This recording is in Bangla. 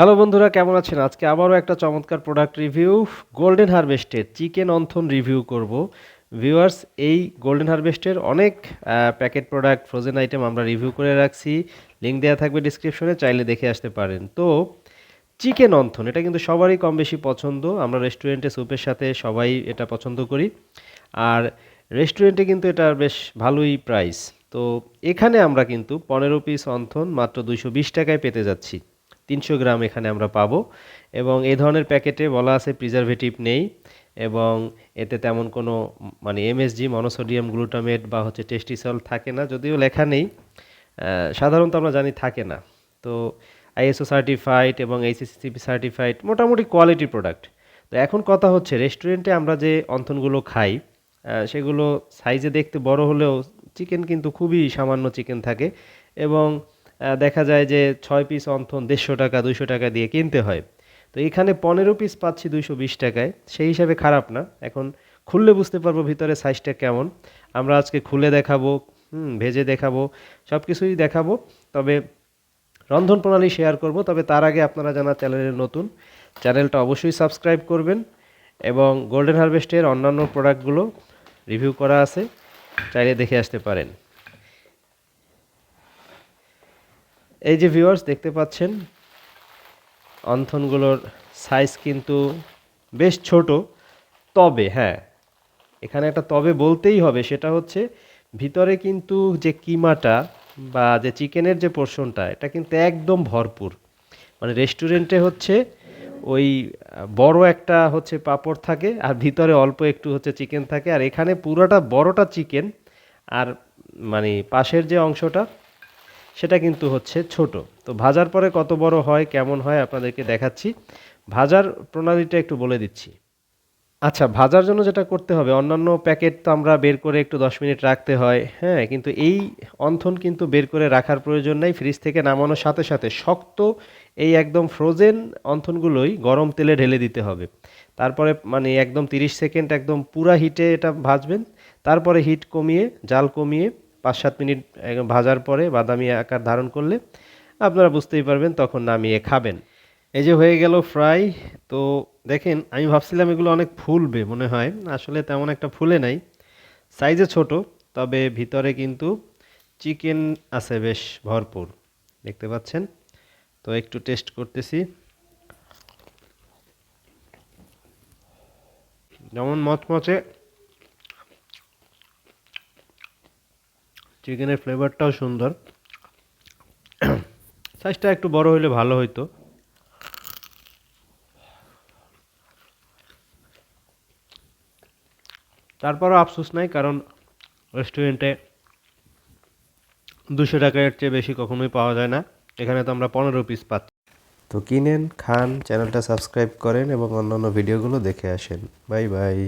হ্যালো বন্ধুরা, কেমন আছেন? আজকে আবারও একটা চমৎকার প্রোডাক্ট রিভিউ গোল্ডেন হারভেস্টের চিকেন অন্থন রিভিউ করব। ভিউয়ার্স এই গোল্ডেন হারভেস্টের অনেক প্যাকেট প্রোডাক্ট ফ্রোজেন আইটেম আমরা রিভিউ করে রাখছি। লিঙ্ক দেওয়া থাকবে ডিসক্রিপশনে চাইলে দেখে আসতে পারেন। তো, চিকেন অন্থন, এটা কিন্তু সবারই কম বেশি পছন্দ। আমরা রেস্টুরেন্টে স্যুপের সাথে সবাই এটা পছন্দ করি। আর রেস্টুরেন্টে কিন্তু এটার বেশ ভালোই প্রাইস তো, এখানে আমরা কিন্তু পনেরো পিস অন্থন মাত্র দুইশো বিশ টাকায় পেতে যাচ্ছি। তিনশো গ্রাম এখানে আমরা পাবো। এবং এই ধরনের প্যাকেটে বলা আছে প্রিজারভেটিভ নেই এবং এতে তেমন কোনো মানে এমএসজি মনোসোডিয়াম গ্লুটামেট বা হচ্ছে টেস্টিসল থাকে না, যদিও লেখা নেই। সাধারণত আমরা জানি থাকে না। তো আইএসও সার্টিফাইড এবং এইচএসসিপি সার্টিফাইড মোটামুটি কোয়ালিটি প্রোডাক্ট তো এখন কথা হচ্ছে রেস্টুরেন্টে আমরা যে অন্থনগুলো খাই সেগুলো সাইজে দেখতে বড় হলেও চিকেন কিন্তু খুবই সামান্য চিকেন থাকে। এবং দেখা যায় যে ছয় পিস অন্থন দেড়শো টাকা, দুইশো টাকা দিয়ে কিনতে হয়। তো এখানে পনেরো পিস পাচ্ছি দুইশো বিশ টাকায়। সেই হিসাবে খারাপ না। এখন খুললে বুঝতে পারব ভিতরে সাইজটা কেমন। আমরা আজকে খুলে দেখাবো, হুম, ভেজে দেখাবো সব কিছুই দেখাবো। তবে রন্ধন প্রণালী শেয়ার করব। তবে তার আগে আপনারা জানা চ্যানেলের নতুন, চ্যানেলটা অবশ্যই সাবস্ক্রাইব করবেন এবং গোল্ডেন হারভেস্টের অন্যান্য প্রোডাক্টগুলো রিভিউ করা আছে। চাইলে দেখে আসতে পারেন। এই যে ভিউয়ার্স দেখতে পাচ্ছেন, অন্থনগুলোর সাইজ কিন্তু বেশ ছোট। তবে হ্যাঁ এখানে একটা তবে বলতেই হবে, সেটা হচ্ছে ভিতরে কিন্তু যে কিমাটা বা যে চিকেনের যে পোর্শনটা এটা কিন্তু একদম ভরপুর। মানে রেস্টুরেন্টে হচ্ছে ওই বড় একটা হচ্ছে পাঁপড় থাকে, আর ভিতরে অল্প একটু হচ্ছে চিকেন থাকে, আর এখানে পুরোটা বড়টা চিকেন আর মানে পাশের যে অংশটা সেটা কিন্তু হচ্ছে ছোট। তো ভাজার পরে কত বড় হয়, কেমন হয় আপনাদেরকে দেখাচ্ছি। ভাজার প্রণালীটা একটু বলে দিচ্ছি। আচ্ছা ভাজার জন্য যেটা করতে হবে, অন্যান্য প্যাকেট তো আমরা বের করে একটু দশ মিনিট রাখতে হয় হ্যাঁ কিন্তু এই অন্থন কিন্তু বের করে রাখার প্রয়োজন নেই, ফ্রিজ থেকে নামানোর সাথে সাথে শক্ত এই একদম ফ্রোজেন অন্থনগুলোই গরম তেলে ঢেলে দিতে হবে। তারপরে মানে একদম তিরিশ সেকেন্ড একদম পুরা হিটে এটা ভাজবেন, তারপরে হিট কমিয়ে, জাল কমিয়ে পাঁচ সাত মিনিট ভাজার পরে বাদামি আকার ধারণ করলে আপনারা বুঝতেই পারবেন তখন নামিয়ে খাবেন। এই যে হয়ে গেল ফ্রাই, তো দেখেন, আমি ভাবছিলাম এগুলো অনেক ফুলবে মনে হয়, আসলে তেমন একটা ফুলে নাই। সাইজে ছোট, তবে ভিতরে কিন্তু চিকেন আছে বেশ ভরপুর, দেখতে পাচ্ছেন? তো একটু টেস্ট করতেছি। যেমন মচমচে চিকেনের ফ্লেভারটাও সুন্দর। সাইজটা একটু বড় হলে ভালো হইতো। তারপরও আফসোস নাই, কারণ রেস্টুরেন্টে দুশো টাকার চেয়ে বেশি কখনোই পাওয়া যায় না। এখানে তো আমরা পনেরো পিস পাচ্ছি। তো কিনেন, খান চ্যানেলটা সাবস্ক্রাইব করেন এবং অন্যান্য ভিডিওগুলো দেখে আসেন। Bye bye